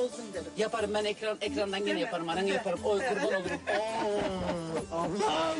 Olsun derim. Yaparım ben ekran ekrandan yine yaparım. Aranı yaparım. Oy kurban olurum. Oo, ablam.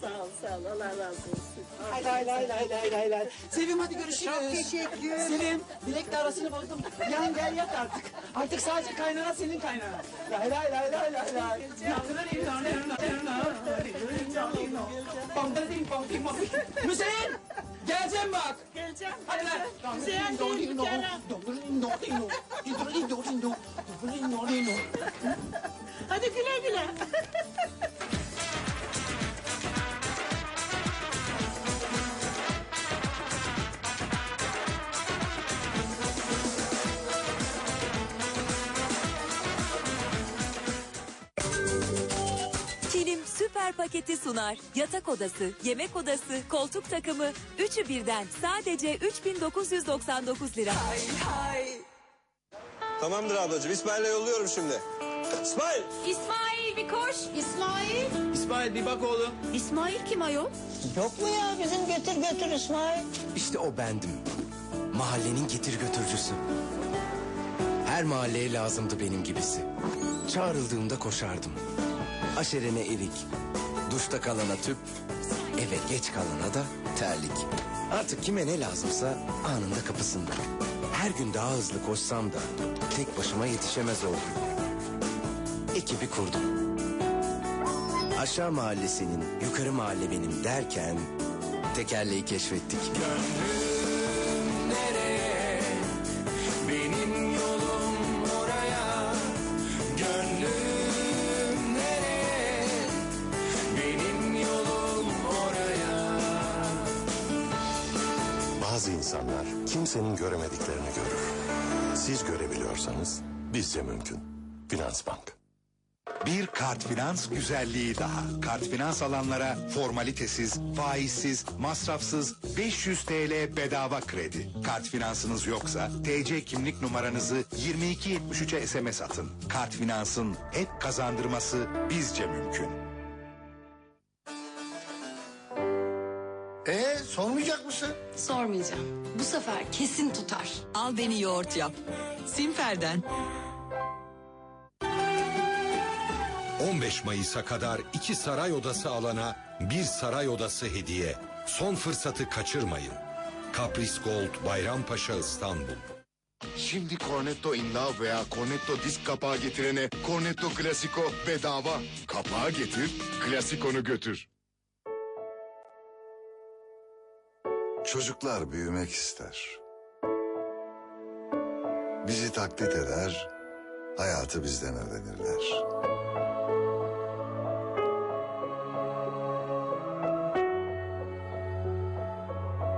Sağ ol sağ ol. Allah razı olsun. Haydi haydi haydi haydi haydi haydi. Sevim hadi görüşürüz. Çok teşekkür. Sevim Dilek de arasını bozdum. Yan gel yat artık. Artık sadece kaynana senin kaynana. Lay lay lay lay lay lay. Hüseyin geleceğim bak. Geleceğim. Hadi lan. Hüseyin değil bir kere. Hadi güle güle. Kilim süper paketi sunar. Yatak odası, yemek odası, koltuk takımı. Üçü birden sadece 3999 lira. Tamamdır ablacığım. İsmail'e yolluyorum şimdi. İsmail! İsmail bir koş. İsmail. İsmail bir bak oğlum. İsmail kim ayol? Yok mu ya bizim götür götür İsmail? İşte o bendim. Mahallenin getir götürücüsü. Her mahalleye lazımdı benim gibisi. Çağrıldığımda koşardım. Aşerene erik, duşta kalana tüp, eve geç kalana da terlik. Artık kime ne lazımsa anında kapısında. Her gün daha hızlı koşsam da tek başıma yetişemez oldum. Ekibi kurdum. Aşağı mahalle senin, yukarı mahalle benim derken tekerleği keşfettik. nereye? İnsanlar kimsenin göremediklerini görür. Siz görebiliyorsanız bizce mümkün. Finans Bank. Bir kart finans güzelliği daha. Kart finans alanlara formalitesiz, faizsiz, masrafsız 500 TL bedava kredi. Kart finansınız yoksa TC kimlik numaranızı 2273'e SMS atın. Kart finansın hep kazandırması bizce mümkün. Ee sormayacak mısın? Sormayacağım. Bu sefer kesin tutar. Al beni yoğurt yap. Simfer'den. 15 Mayıs'a kadar iki saray odası alana bir saray odası hediye. Son fırsatı kaçırmayın. Kapris Gold Bayrampaşa İstanbul. Şimdi Cornetto Inlav veya Cornetto disk kapağı getirene Cornetto Classico bedava. Kapağı getir, Classico'nu götür. Çocuklar büyümek ister. Bizi taklit eder, hayatı bizden öğrenirler.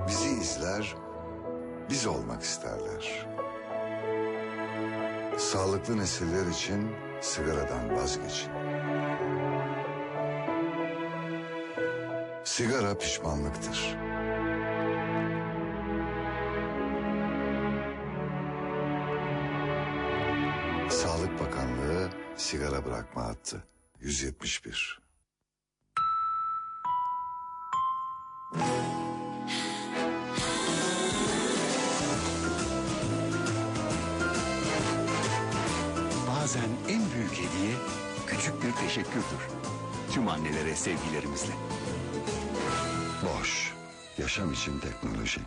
Bizi izler, biz olmak isterler. Sağlıklı nesiller için sigaradan vazgeçin. Sigara pişmanlıktır. Sigara bırakma hattı 171. Bazen en büyük hediye küçük bir teşekkürdür. Tüm annelere sevgilerimizle. Boş. Yaşam için teknoloji.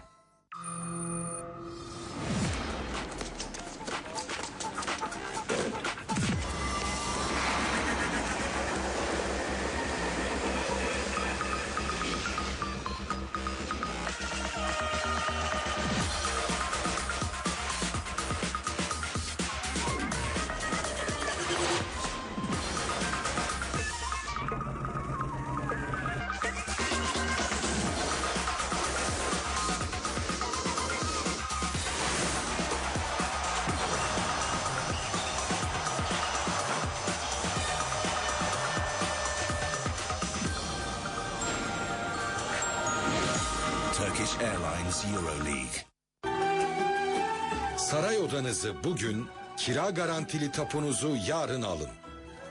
Saray odanızı bugün, kira garantili tapunuzu yarın alın.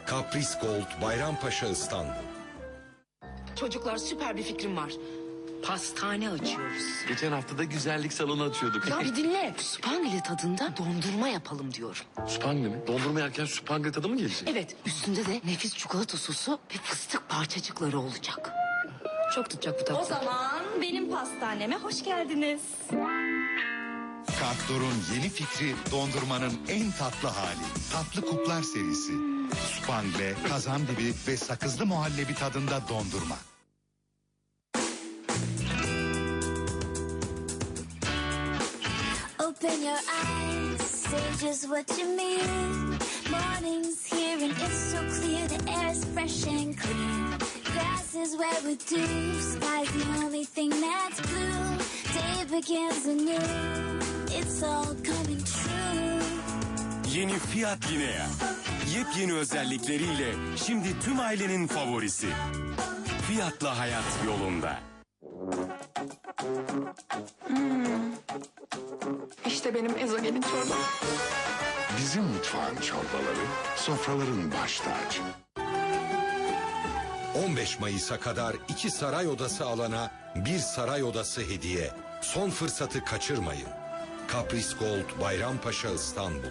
Kapris Gold Bayrampaşa İstanbul. Çocuklar süper bir fikrim var. pastane açıyoruz. Geçen hafta da güzellik salonu açıyorduk. Ya bir dinle. Spangle tadında dondurma yapalım diyorum. Spangle mi? Dondurma yerken spangle tadı mı gelecek? Evet üstünde de nefis çikolata sosu ve fıstık parçacıkları olacak. Çok tutacak bu tatlı. O zaman benim pastaneme hoş geldiniz. Kartdor'un yeni fikri dondurmanın en tatlı hali. Tatlı kuplar serisi. Spangle, kazandibi ve sakızlı muhallebi tadında dondurma. Open your eyes, say just what you mean. Morning's here and it's so clear, the air is fresh and clean. Grass is where we do, sky's the only thing that's blue. Yeni Fiat Linea. Yepyeni özellikleriyle şimdi tüm ailenin favorisi. Fiat'la hayat yolunda. İşte benim ezogelin çorbam. Bizim mutfağın çorbaları sofraların baş tacı. 15 Mayıs'a kadar iki saray odası alana bir saray odası hediye. Son fırsatı kaçırmayın. Kapris Gold Bayrampaşa İstanbul.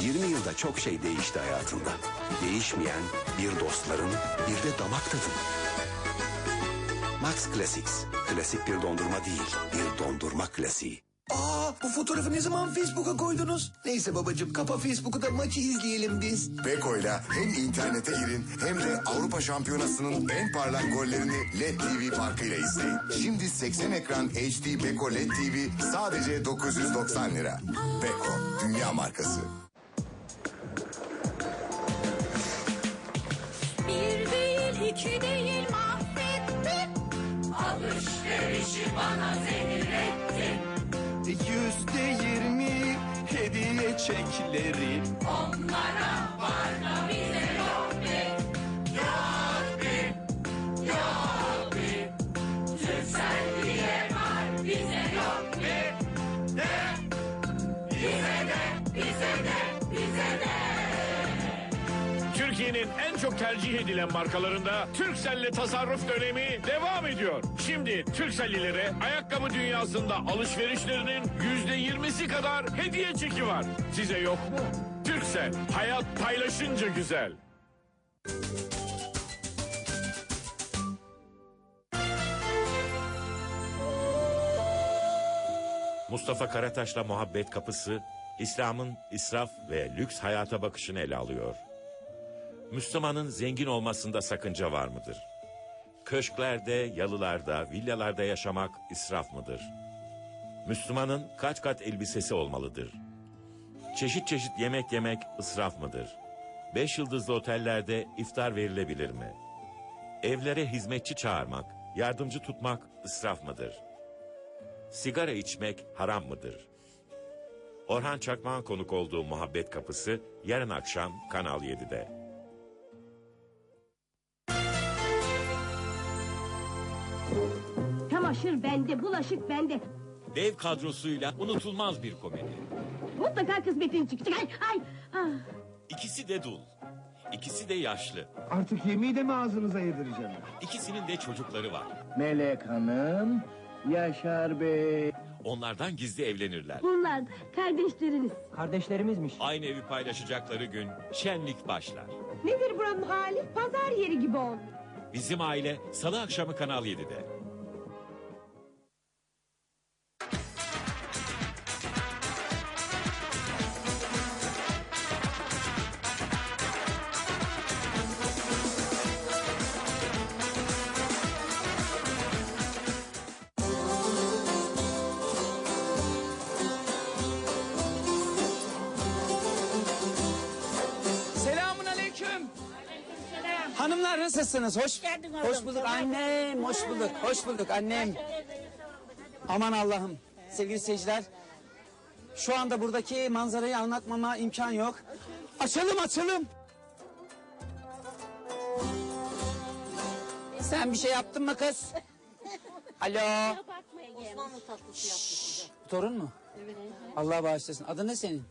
20 yılda çok şey değişti hayatında. Değişmeyen bir dostların, bir de damak tadın. Max Classics. Klasik bir dondurma değil, bir dondurma klasiği. Aa bu fotoğrafı ne zaman Facebook'a koydunuz? Neyse babacığım kapa Facebook'u da maçı izleyelim biz. Beko'yla hem internete girin hem de Avrupa Şampiyonası'nın en parlak gollerini LED TV farkıyla izleyin. Şimdi 80 ekran HD Beko LED TV sadece 990 lira. Beko, dünya markası. Bir değil, iki değil mahvettin. Alışverişi bana zehir ettin. Yüzde yirmi hediye çekleri. Onlara var Tercih edilen markalarında Türkcell'le tasarruf dönemi devam ediyor. Şimdi Türkcellilere ayakkabı dünyasında alışverişlerinin yüzde yirmisi kadar hediye çeki var. Size yok mu? Türkcell, hayat paylaşınca güzel. Mustafa Karataş'la Muhabbet Kapısı, İslam'ın israf ve lüks hayata bakışını ele alıyor. Müslümanın zengin olmasında sakınca var mıdır? Köşklerde, yalılarda, villalarda yaşamak israf mıdır? Müslümanın kaç kat elbisesi olmalıdır? Çeşit çeşit yemek yemek israf mıdır? Beş yıldızlı otellerde iftar verilebilir mi? Evlere hizmetçi çağırmak, yardımcı tutmak israf mıdır? Sigara içmek haram mıdır? Orhan Çakmak'ın konuk olduğu Muhabbet Kapısı yarın akşam Kanal 7'de. Çamaşır bende, bulaşık bende. Dev kadrosuyla unutulmaz bir komedi. Mutlaka kısmetin çıkacak. Ay, ay. Ah. İkisi de dul. İkisi de yaşlı. Artık yemeği de mi ağzınıza yedireceğim? İkisinin de çocukları var. Melek Hanım, Yaşar Bey. Onlardan gizli evlenirler. Bunlar kardeşleriniz. Kardeşlerimizmiş. Aynı evi paylaşacakları gün şenlik başlar. Nedir buranın hali? Pazar yeri gibi oldu. Bizim aile salı akşamı Kanal 7'de. Hanımlar nasılsınız? Hoş geldin oğlum. Hoş bulduk annem. Hoş bulduk. Hoş bulduk annem. Aman Allah'ım. Sevgili seyirciler. Şu anda buradaki manzarayı anlatmama imkan yok. Açalım açalım. Sen bir şey yaptın mı kız? Alo. Osmanlı tatlısı yaptı size. Torun mu? Evet. Allah bağışlasın. Adı ne senin?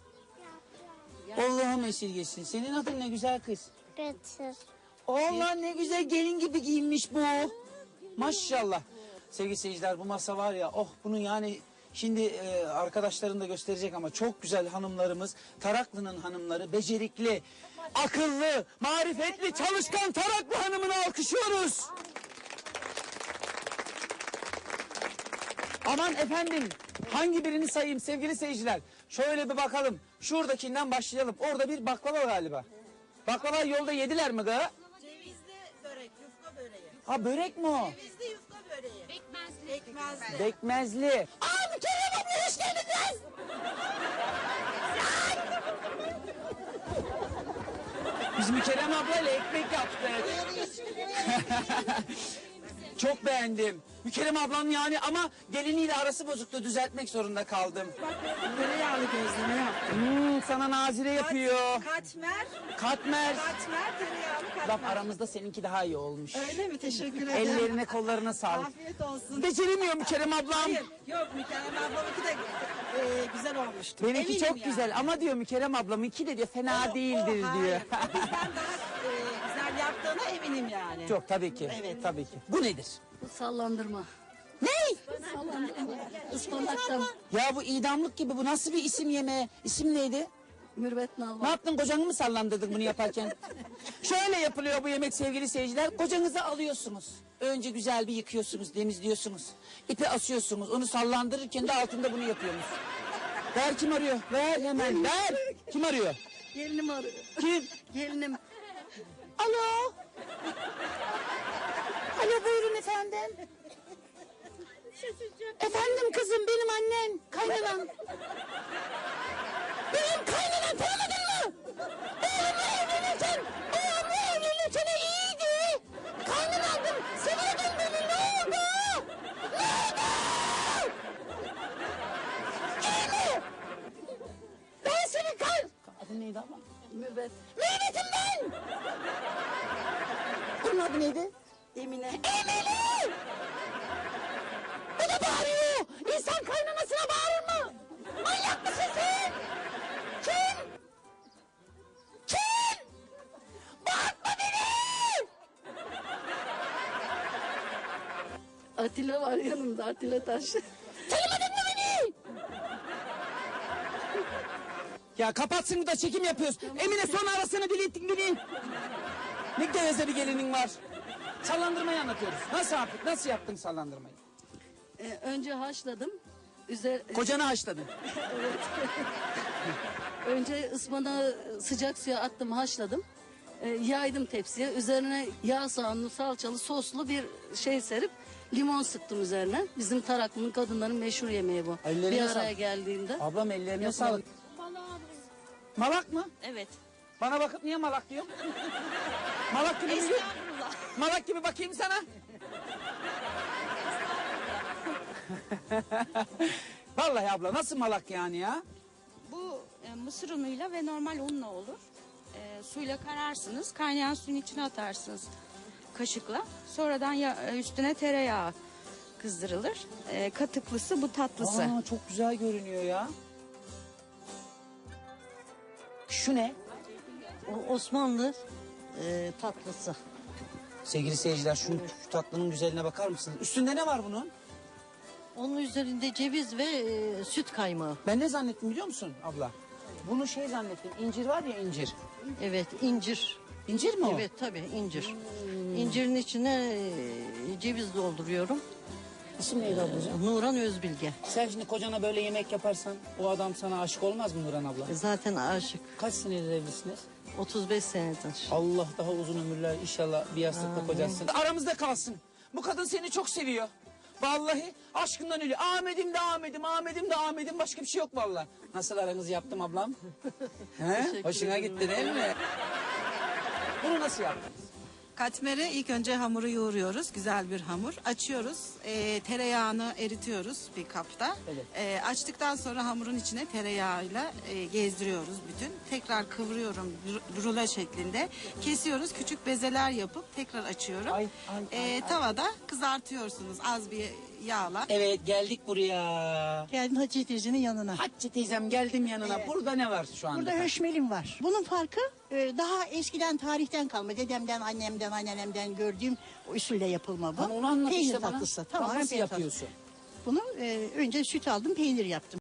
Allah'ım esirgesin. Senin adın ne güzel kız? Betül. Allah ne güzel gelin gibi giyinmiş bu. Maşallah. Sevgili seyirciler bu masa var ya oh bunun yani şimdi e, arkadaşların da gösterecek ama çok güzel hanımlarımız. Taraklı'nın hanımları becerikli, akıllı, marifetli, çalışkan Taraklı hanımını alkışlıyoruz. Aman efendim hangi birini sayayım sevgili seyirciler? Şöyle bir bakalım. Şuradakinden başlayalım. Orada bir baklava galiba. Baklava yolda yediler mi da? Ha börek mi o? Cevizli yufka böreği. Bekmezli. Bekmezli. Bekmezli. Aa Mükerrem abla hoş geldiniz. Biz Mükerrem ablayla ekmek yaptık. Çok beğendim. Mükerrem ablanın yani ama geliniyle arası bozuktu. Düzeltmek zorunda kaldım. Tereyağlı gözleme yaptım. Hmm, sana nazire yapıyor. Katmer. Katmer. Katmer tereyağlı katmer. Laf aramızda seninki daha iyi olmuş. Öyle mi? Teşekkür ederim. Ellerine kollarına sağlık. Afiyet olsun. Beceremiyor Mükerrem ablam. Hayır, yok Mükerrem ablamınki de e, güzel olmuştu. Benimki Eminim çok yani. güzel ama diyor Mükerrem ablamınki de diyor fena O- değildir o, diyor. Hayır, bizden daha e, güzel yaptığına eminim yani. Çok tabii ki. Evet. Tabii ki. Bu nedir? Sallandırma. Ne? Sallandırma. Ispanaktan. Ya bu idamlık gibi bu nasıl bir isim yemeği? İsim neydi? Mürvet nalva. Ne yaptın kocanı mı sallandırdın bunu yaparken? Şöyle yapılıyor bu yemek sevgili seyirciler. Kocanızı alıyorsunuz. Önce güzel bir yıkıyorsunuz, temizliyorsunuz. İpi asıyorsunuz. Onu sallandırırken de altında bunu yapıyorsunuz. Ver kim arıyor? Ver hemen ver. Kim arıyor? Gelinim arıyor. Kim? Gelinim. Alo. Alo buyurun efendim. Efendim kızım benim annem. Kaynanam. Atilla var yanımda. Atilla Taş. Tanımadın mı beni? Ya kapatsın da çekim yapıyoruz. Emine son arasını dilettin beni. Ne geveze bir gelinin var. Sallandırmayı anlatıyoruz. Nasıl yaptık? Nasıl yaptın sallandırmayı? Ee, önce haşladım. Üzer... Kocanı haşladın. evet. önce ıspanağı sıcak suya attım haşladım. Ee, yaydım tepsiye. Üzerine yağ soğanlı salçalı soslu bir şey serip limon sıktım üzerine. Bizim Taraklı'nın kadınların meşhur yemeği bu. Ellerine bir araya sağlık. geldiğinde. Ablam ellerine Yapalım. sağlık. Malak mı? Evet. Bana bakıp niye malak diyorsun? malak gibi mi? Malak gibi bakayım sana. Vallahi abla nasıl malak yani ya? Bu e, mısır unuyla ve normal unla olur. E, suyla kararsınız. Kaynayan suyun içine atarsınız kaşıkla. Sonradan ya, e, üstüne tereyağı kızdırılır. E, katıklısı bu tatlısı. Aa, çok güzel görünüyor ya. Şu ne? O Osmanlı e, tatlısı. Sevgili seyirciler şu, şu tatlının güzelliğine bakar mısınız? Üstünde ne var bunun? Onun üzerinde ceviz ve e, süt kaymağı. Ben ne zannettim biliyor musun abla? Bunu şey zannettim. İncir var ya incir. Evet incir. İncir mi o? Evet tabii incir. İncirin içine e, ceviz dolduruyorum. İsim neydi ablacığım? Nuran Özbilge. Sen şimdi kocana böyle yemek yaparsan o adam sana aşık olmaz mı Nurhan abla? Zaten aşık. Kaç senedir evlisiniz? 35 senedir. Allah daha uzun ömürler inşallah bir yastıkla kocasın. Aramızda kalsın. Bu kadın seni çok seviyor. Vallahi aşkından ölüyor. Ahmet'im de Ahmet'im, Ahmet'im de Ahmet'im. Başka bir şey yok vallahi. Nasıl aranızı yaptım ablam? He? Hoşuna gitti değil mi? Bunu nasıl yaptın? Katmeri ilk önce hamuru yoğuruyoruz. Güzel bir hamur. Açıyoruz. Ee, tereyağını eritiyoruz bir kapta. Evet. Ee, açtıktan sonra hamurun içine tereyağıyla e, gezdiriyoruz bütün. Tekrar kıvırıyorum ru- rulo şeklinde. Kesiyoruz. Küçük bezeler yapıp tekrar açıyorum. Ay, ay, ay, ay. tavada kızartıyorsunuz az bir yağla. Evet geldik buraya. Geldim Hatice teyzenin yanına. Hatice teyzem geldim yanına. Burada ne var şu anda? Burada höşmelim var. Bunun farkı e, daha eskiden tarihten kalma. Dedemden, annemden, anneannemden gördüğüm o usulle yapılma bu. Tamam, onu anlat peynir işte bana. tatlısı. Tamam, nasıl peynir tatlısı. yapıyorsun? Bunu e, önce süt aldım, peynir yaptım.